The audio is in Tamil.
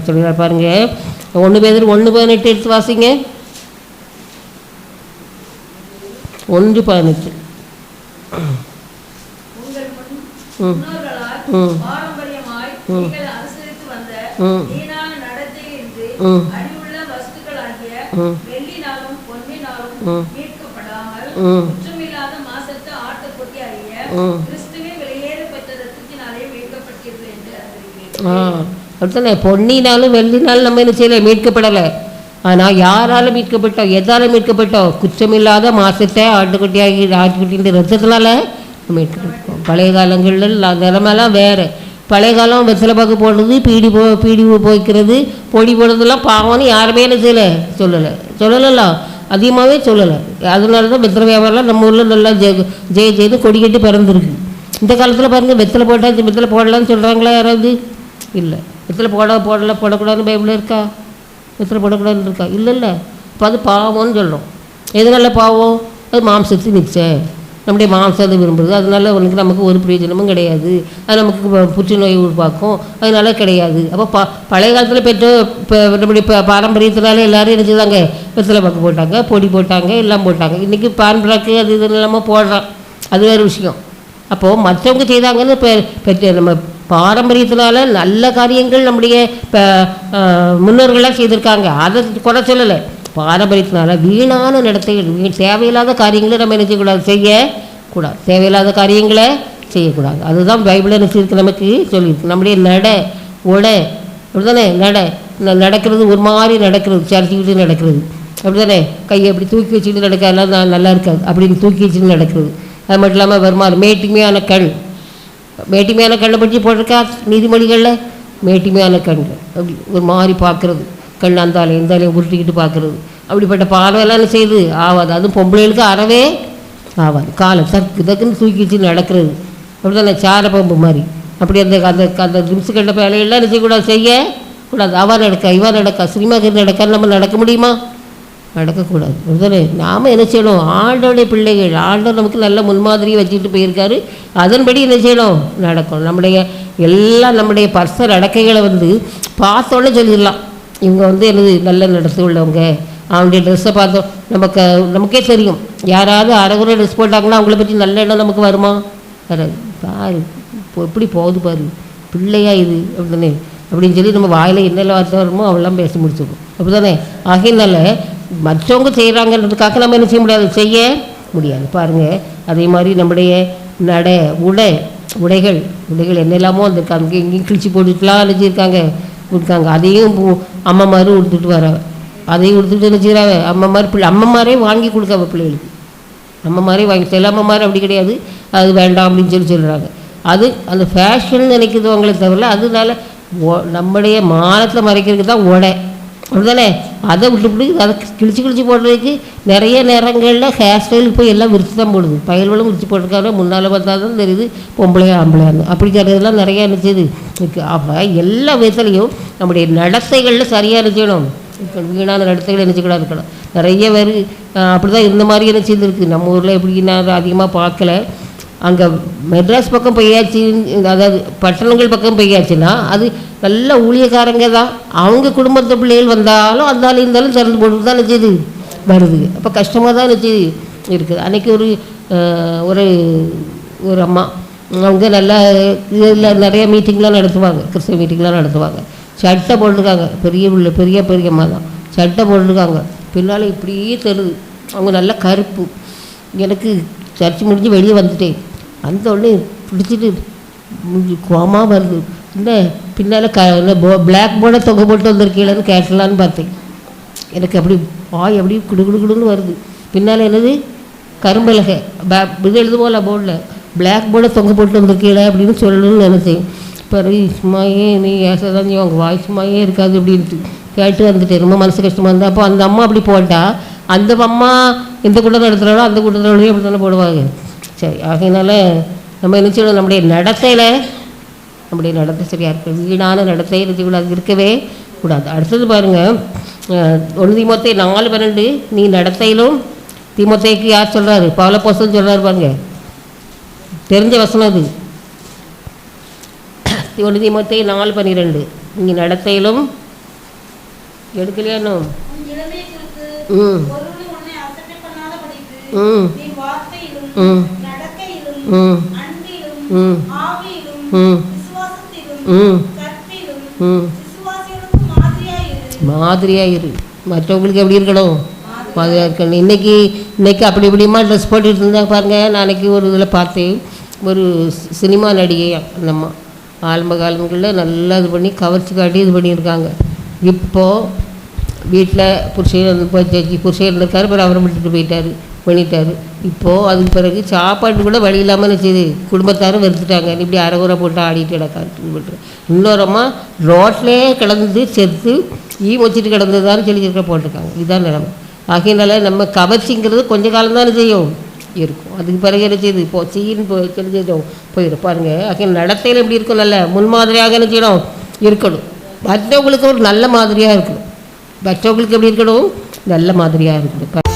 சொல்கிறார் பாருங்க ஒன்று பேர் ஒன்று பதினெட்டு எடுத்து வாசிங்க ஒன்று பதினெட்டு ம் ம். பாரம்பரியமாய் ம். நீங்கள் அனுசரித்து வந்த ம். ம். ம். ம். ம். குற்றமில்லாத மாசற்ற ஆட்டுக்குட்டி அறிய ம். கிறிஸ்துவின் வெளியேற பெற்ற ரத்தத்தினாலே மீட்கப்பட்டீர்கள் என்று அறிகிறேன் ஆ பொன்னினாலும் வெள்ளினாலும் நம்ம என்ன செய்யலை? மீட்கப்படலை. ஆனால் யாரால மீட்கப்பட்டோம்? எதால மீட்கப்பட்டோம்? குற்றமில்லாத மாசத்தை ஆட்டுக்குட்டியாகி ஆட்டுக்குட்டின்ற ரத்தத்தினால மீட்கப்பட்டோம். பழைய காலங்களில் நிலமெல்லாம் வேறு. பழைய காலம் வெத்தலை பாக்கு போடுறது பீடி போ பீடி போய்க்கிறது பொடி போடுறதெல்லாம் பாவம்னு யாருமே என்ன செய்யலை? சொல்லலை. சொல்லலைல்ல அதிகமாகவே சொல்லலை. அதனால தான் வெத்தலை வியாபாரம்லாம் நம்ம ஊரில் நல்லா ஜெய ஜெய ஜெயித்து கொடி கட்டி பிறந்திருக்கு. இந்த காலத்தில் பாருங்கள் வெத்தலை போட்டால் வெத்தலை போடலான்னு சொல்கிறாங்களா யாராவது? இல்லை. வெத்தலை போட போடல போடக்கூடாதுன்னு பைபிள் இருக்கா? வெத்தலை போடக்கூடாதுன்னு இருக்கா? இல்லை இல்லை இப்போ அது பாவம்னு சொல்கிறோம் எதனால பாவம்? அது மாம்சத்து மிச்சை நம்முடைய மாம்சத்தை விரும்புறது. அதனால உனக்கு நமக்கு ஒரு பிரயோஜனமும் கிடையாது. அது நமக்கு புற்றுநோய் உருவாக்கும். அதனால கிடையாது. அப்போ ப பழைய காலத்தில் பெற்றோர் இப்போ நம்முடைய இப்போ பாரம்பரியத்தினால எல்லோரும் என்ன செய்தாங்க? வெத்தலை பாக்கு போட்டாங்க பொடி போட்டாங்க எல்லாம் போட்டாங்க. இன்றைக்கி பான் அது இது இல்லாமல் போடுறான். அது வேறு விஷயம். அப்போது மற்றவங்க செய்தாங்கன்னு இப்போ பெற்ற நம்ம பாரம்பரியத்தினால நல்ல காரியங்கள் நம்முடைய இப்போ முன்னோர்களாக செய்திருக்காங்க. அதை குறை சொல்லலை. பாரம்பரியத்தினால வீணான நடத்தைகள் தேவையில்லாத காரியங்களை நம்ம என்ன செய்யக்கூடாது? செய்யக்கூடாது தேவையில்லாத காரியங்களை செய்யக்கூடாது. அதுதான் பைபிளில் என்ன நமக்கு சொல்லியிருக்கு. நம்முடைய நட உடை அப்படிதானே நட நடக்கிறது ஒரு மாதிரி நடக்கிறது. சரிச்சுக்கிட்டு நடக்கிறது. அப்படிதானே கையை அப்படி தூக்கி வச்சுக்கிட்டு நடக்க நல்லா இருக்காது. அப்படின்னு தூக்கி வச்சுட்டு நடக்கிறது. அது மட்டும் இல்லாமல் வருமானம் மேட்டுமையான கண் மேட்டுமையான கண்ணை பற்றி போட்டிருக்கா? நீதிமொழிகளில்? மேட்டிமையான கண் அப்படி ஒரு மாதிரி பார்க்குறது. கண் அந்தாலே இந்தாலையும் உருட்டிக்கிட்டு பார்க்குறது. அப்படிப்பட்ட பார்வையெல்லாம் செய்யுது? ஆகாது அதுவும் பொம்பளைகளுக்கு அறவே ஆகாது காலை தக்கு தக்குன்னு தூக்கி வச்சு நடக்கிறது. அப்படிதானே சார பம்பு மாதிரி. அப்படி அந்த அந்த அந்த நிமிஷம் கண்ட வேலையெல்லாம் செய்யக்கூடாது? செய்ய கூடாது. அவன் நடக்க இவன் நடக்க? சினிமாக்கு நடக்க நம்ம நடக்க முடியுமா? நடக்கக்கூடாது. அதுதானே நாம் என்ன செய்யணும்? ஆண்டோடைய பிள்ளைகள் ஆண்டவர் நமக்கு நல்ல முன்மாதிரியை வச்சுட்டு போயிருக்காரு. அதன்படி என்ன செய்யணும்? நடக்கணும். நம்முடைய எல்லாம் நம்முடைய பர்ச நடக்கைகளை வந்து பார்த்தோன்னே சொல்லிடலாம். இவங்க வந்து எனது நல்ல நடத்து உள்ளவங்க. அவனுடைய ட்ரெஸ்ஸை பார்த்தோம். நமக்கு நமக்கே தெரியும். யாராவது அரைகுறை ட்ரெஸ் போட்டாங்கன்னா அவங்கள பற்றி நல்ல எண்ணம் நமக்கு வருமா? வராது. பாரு எப்படி போகுது பாரு. பிள்ளையா இது அப்படிதானே. அப்படின்னு சொல்லி நம்ம வாயில் என்னெல்லாம் வார்த்தை வருமோ அவெல்லாம் பேசி முடிச்சிடும் அப்படிதானே? ஆகையினால மற்றவங்க செய்கிறாங்கன்றதுக்காக நம்ம என்ன செய்ய முடியாது? செய்ய முடியாது. பாருங்கள் அதே மாதிரி நம்முடைய நடை உடை உடைகள் உடைகள் என்னெல்லாமோ அந்த அங்கே இங்கேயும் கிழிச்சு போட்டுட்டுலாம் நினச்சிருக்காங்க இருக்காங்க அதையும் பு- அம்மாமாரும் உடுத்துட்டு வர அதையும் உடுத்துட்டு என்ன அம்மா மாதிரி பிள்ளை அம்மாமாரே வாங்கி கொடுக்காம பிள்ளைகளுக்கு. நம்ம மாதிரி வாங்கி சில அம்மா மாதிரி அப்படி கிடையாது. அது வேண்டாம் அப்படின்னு சொல்லி சொல்கிறாங்க அது அந்த ஃபேஷன் நினைக்கிறவங்களே தவிர அதனால ஒ- நம்முடைய மானத்தை மறைக்கிறதுக்கு தான் உடை. அப்படிதானே அதை விட்டுவிட்டு அதை கிழிச்சு கிழிச்சு போடுறதுக்கு நிறைய நேரங்களில் ஹேர் ஸ்டைலுக்கு போய் எல்லாம் விரிச்சு தான் போடுது. பயல்களும் விரிச்சு போட்டிருக்காங்க. முன்னால் பார்த்தா தான் தெரியுது பொம்பளையா ஆம்பளையான்னு. அப்படிங்கிறதெல்லாம் நிறையா நினச்சிது இருக்குது அப்போ எல்லா விதத்துலேயும் நம்முடைய நடத்தைகளில் சரியாக நினச்சிக்கணும் இப்போ வீணான நடத்தைகள் நினச்சிக்கூடா செய்யக்கூடாது இருக்கணும். நிறைய பேர் அப்படி தான் இந்த மாதிரி என்ன செய்திருக்கு நம்ம ஊரில் எப்படி நான் அதிகமாக பார்க்கல. அங்கே மெட்ராஸ் பக்கம் போயாச்சு அதாவது பட்டணங்கள் பக்கம் போயாச்சுன்னா அது நல்ல ஊழியக்காரங்க தான். அவங்க குடும்பத்து பிள்ளைகள் வந்தாலும் அந்த ஆள் இருந்தாலும் திறந்து போட்டு தான் நினச்சிது வருது. அப்போ கஷ்டமாக தான் நினச்சி இருக்குது. அன்றைக்கி ஒரு ஒரு ஒரு அம்மா அவங்க நல்லா இதில் நிறைய மீட்டிங்லாம் நடத்துவாங்க. கிறிஸ்தவ மீட்டிங்லாம் நடத்துவாங்க. சட்டை போட்டிருக்காங்க. பெரிய பிள்ளை பெரிய பெரிய அம்மா தான். சட்டை போட்டிருக்காங்க. பின்னால் இப்படியே தருது அவங்க நல்ல கருப்பு. எனக்கு சர்ச்சு முடிஞ்சு வெளியே வந்துட்டேன். அந்த உடனே பிடிச்சிட்டு கோமா வருது. என்ன பின்னால் க பிளாக் போர்டை தொகை போட்டு வந்திருக்கீங்களன்னு கேட்டலான்னு பார்த்தேன். எனக்கு அப்படி வாய் அப்படி குடு குடுன்னு வருது. பின்னால் என்னது? கரும்பலகை. இது இது எழுதுவோம்ல போர்டில் பிளாக் போர்டை தொங்க போட்டு வந்திருக்கீங்களே அப்படின்னு சொல்லணும்னு நினச்சேன். பிறகு சும்மாயே நீ ஏசதான் நீ உங்கள் வாய் சும்மாயே இருக்காது? அப்படின்ட்டு கேட்டு வந்துட்டேன். ரொம்ப மனசு கஷ்டமாக இருந்தால் அப்போ அந்த அம்மா அப்படி போட்டால் அந்த அம்மா எந்த கூட்டம் நடத்துகிறாரோ அந்த கூட்டத்தினோடய அப்படி தானே போடுவாங்க. சரி ஆகையினால நம்ம என்ன செய்யணும்? நம்முடைய நடத்தையில் நம்முடைய நடத்தை சரியாக இருக்கு. வீணான நடத்தை இருக்கக்கூடாது இருக்கவே கூடாது. அடுத்தது பாருங்கள் ஒன்று தீமோத்தை நாலு பன்னெண்டு நீ நடத்தையிலும் தீமோத்தைக்கு யார் சொல்கிறாரு பவலப்போசன் சொல்கிறாரு பாருங்க. தெரிஞ்ச வசனம் அது. ஒன்று தீமோத்தை நாலு பன்னிரெண்டு. நீ நடத்தையிலும் எடுக்கலையா இன்னும்? உன் இளமை குறித்து ம். ம். ம். மாதிரியாக இரு. மற்றவங்களுக்கு எப்படி இருக்கணும்? மாதிரியாக இருக்கணும். இன்றைக்கி இன்றைக்கி அப்படி இப்படிமா ட்ரெஸ் போட்டுட்டு இருந்தா பாருங்கள் நாளைக்கு ஒரு இதில் பார்த்தேன் ஒரு சினிமா நடிகை அந்த அம்மா ஆரம்ப காலங்களில் நல்லா இது பண்ணி கவர்ச்சி காட்டி இது பண்ணியிருக்காங்க. இப்போது வீட்டில் புருஷன் போச்சு புருஷன் இருந்திருக்காரு அப்புறம் அவரை விட்டுட்டு போயிட்டாரு. பண்ணிட்டாரு. இப்போது அதுக்கு பிறகு சாப்பாட்டு கூட வழி இல்லாமல் நினச்சிது குடும்பத்தாரும் வெறுத்துட்டாங்க. இப்படி அரைகுறை போட்டு ஆடிட்டு கிடக்காரு இன்னொரு அம்மா ரோட்லேயே கிடந்து செத்து ஈ வச்சுட்டு கிடந்ததான்னு சொல்லி இருக்க போட்டிருக்காங்க. இதுதான் நிலைமை. ஆகையினால நம்ம கவர்ச்சிங்கிறது கொஞ்ச காலம் தானே செய்யும்? இருக்கும். அதுக்கு பிறகு என்ன செய்யுது இப்போ சீன்னு போய் தெரிஞ்சிடும் போயிடும் பாருங்கள் ஆகையில் நடத்தையில் எப்படி இருக்கும் நல்ல முன்மாதிரியாக என்ன செய்யணும்? இருக்கணும். மற்றவங்களுக்கு ஒரு நல்ல மாதிரியாக இருக்கணும். மற்றவங்களுக்கு எப்படி இருக்கணும்? நல்ல மாதிரியாக இருக்கணும்.